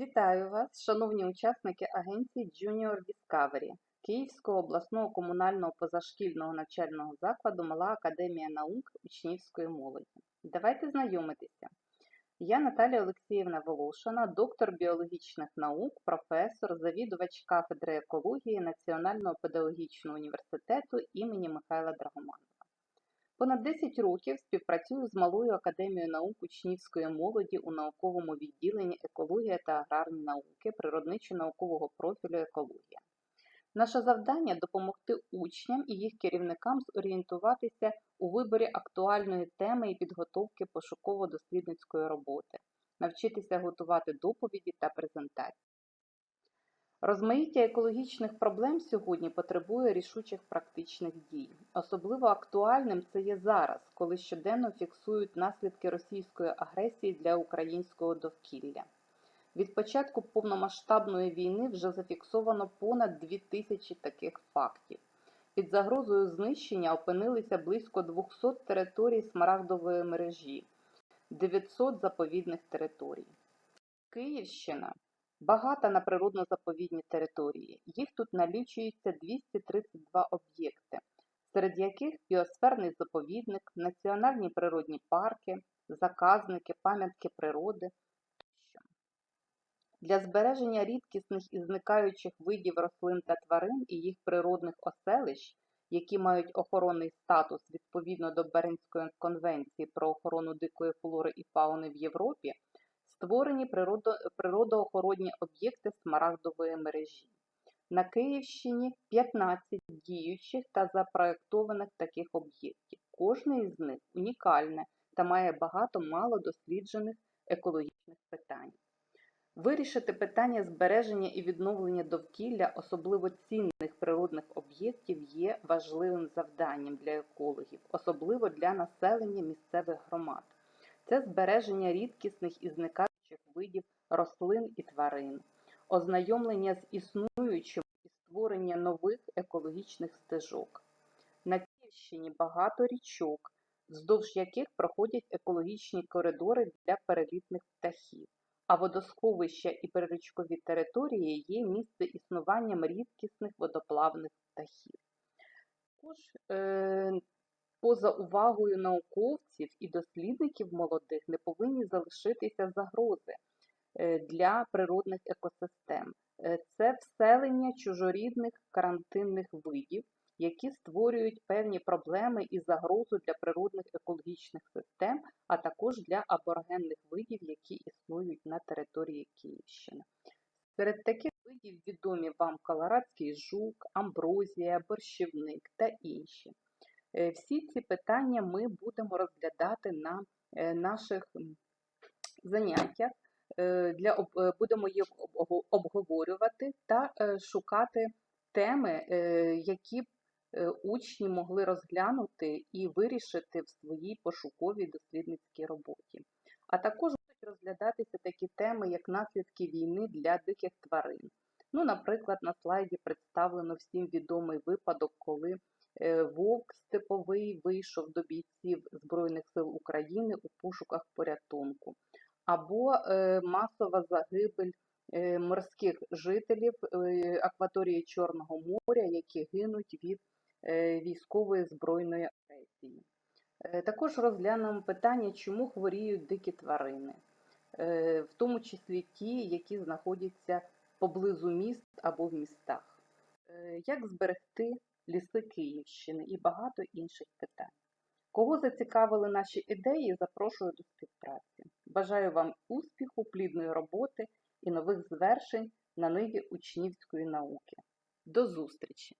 Вітаю вас, шановні учасники агенції Junior Discovery Київського обласного комунального позашкільного навчального закладу Мала Академія наук учнівської молоді. Давайте знайомитися. Я Наталія Олексіївна Волошина, доктор біологічних наук, професор, завідувач кафедри екології Національного педагогічного університету імені Михайла Драгоманова. Понад 10 років співпрацюю з Малою академією наук учнівської молоді у науковому відділенні екологія та аграрні науки природничо-наукового профілю екологія. Наше завдання допомогти учням і їх керівникам зорієнтуватися у виборі актуальної теми і підготовки пошуково-дослідницької роботи, навчитися готувати доповіді та презентації. Розмаїття екологічних проблем сьогодні потребує рішучих практичних дій. Особливо актуальним це є зараз, коли щоденно фіксують наслідки російської агресії для українського довкілля. Від початку повномасштабної війни вже зафіксовано понад 2000 таких фактів. Під загрозою знищення опинилися близько 200 територій смарагдової мережі, 900 заповідних територій. Київщина багата на природно-заповідні території. Їх тут налічується 232 об'єкти, серед яких біосферний заповідник, національні природні парки, заказники, пам'ятки природи. Для збереження рідкісних і зникаючих видів рослин та тварин і їх природних оселищ, які мають охоронний статус відповідно до Бернської конвенції про охорону дикої флори і фауни в Європі, створені природо, природоохоронні об'єкти смарагдової мережі. На Київщині 15 діючих та запроєктованих таких об'єктів. Кожний із них унікальне та має багато мало досліджених екологічних питань. Вирішити питання збереження і відновлення довкілля особливо цінних природних об'єктів є важливим завданням для екологів, особливо для населення місцевих громад. Це збереження рідкісних і зникаючих видів рослин і тварин, ознайомлення з існуючим і створення нових екологічних стежок. На Київщині багато річок, вздовж яких проходять екологічні коридори для перелітних птахів, а водосховища і прирічкові території є місце існуванням рідкісних водоплавних птахів. Також е, поза увагою науковців і дослідників молодих не повинні залишитися загрози е, для природних екосистем. Е, Це вселення чужорідних карантинних видів, які створюють певні проблеми і загрозу для природних екологічних систем, а також для аборигенних видів, які існують на території Київщини. Серед таких видів відомі вам колорадський жук, амброзія, борщівник та інші. Е, Всі ці питання ми будемо розглядати на е, наших заняттях. Е, Для, будемо їх обговорювати та шукати теми, які б учні могли розглянути і вирішити в своїй пошуковій дослідницькій роботі. А також будуть розглядатися такі теми, як наслідки війни для диких тварин. Ну, наприклад, на слайді представлено всім відомий випадок, коли е, вовк степовий вийшов до бійців Збройних сил України у пошуках порятунку, або е, масова загибель е, морських жителів акваторії Чорного моря, які гинуть від військової збройної агресії. Також розглянемо питання, чому хворіють дикі тварини, в тому числі ті, які знаходяться поблизу міст або в містах. Е, Як зберегти ліси Київщини і багато інших питань. Кого зацікавили наші ідеї, запрошую до співпраці. Бажаю вам успіху, плідної роботи і нових звершень на ниві учнівської науки. До зустрічі!